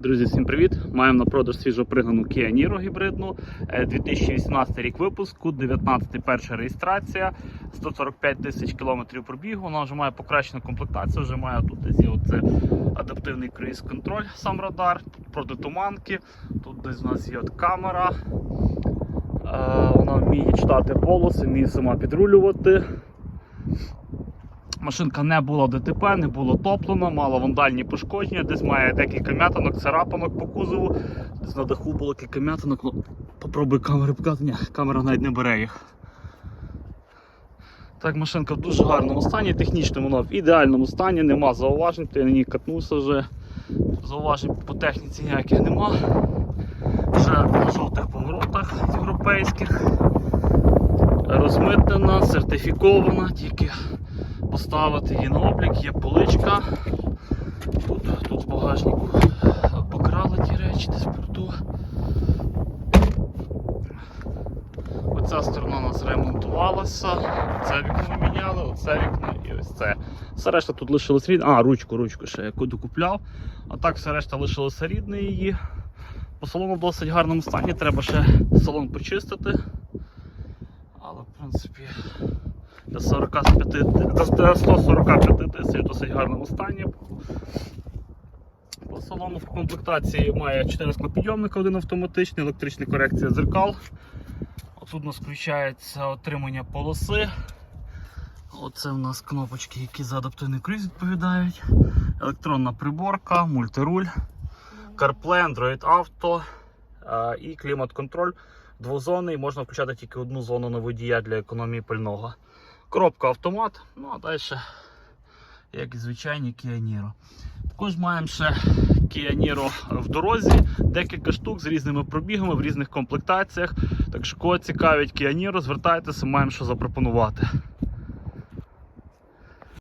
Друзі, всім привіт! Маємо на продаж свіжопригнану Kia Niro гібридну. Е, 2018 рік випуску, 19 перша реєстрація, 145 тисяч кілометрів пробігу. Вона вже має покращену комплектацію, вже має тут десь оце адаптивний круїз контроль, сам радар, протитуманки, тут десь у нас є от камера. Е, Вона вміє читати полоси, вміє сама підрулювати. Машинка не була ДТП, не було топлено, мала вандальні пошкодження, десь має декілька м'ятинок, царапанок по кузову, десь на даху було кілька м'ятинок. Ну, попробуй камери показати. Ні, камера навіть не бере їх. Так, машинка в дуже гарному стані, технічно вона в ідеальному стані, нема зауважень, то я на ній катнувся вже. Зауважень по техніці ніяких нема. Вже на жовтих поворотах європейських. Розмитнена, сертифікована, тільки поставити її на облік, є поличка. Тут, тут в багажнику покрали ті речі десь порту. Оця сторона у нас ремонтувалася, це вікно міняли, оце вікно і ось це. Все решта тут лишилось рідне. А, ручку, ручку ще яку докупляв. А так все решта лишилося рідне її. По салону в досить гарному стані, треба ще салон почистити. Але в принципі для 45, для 145 тисяч в досить гарному стані. По салону в комплектації має 4 склопідйомника, один автоматичний, електрична корекція зеркал. Тут у нас включається отримання полоси. Оце у нас кнопочки, які за адаптивний круїз відповідають. Електронна приборка, мультируль, CarPlay, Android Auto і клімат-контроль. Двозонний, можна включати тільки одну зону на водія для економії пального. Коробка автомат, ну а далі, як і звичайні Kia Niro. Також маємо ще Kia Niro в дорозі, декілька штук з різними пробігами в різних комплектаціях. Так що, кого цікавить Kia Niro, звертайтеся, маємо що запропонувати.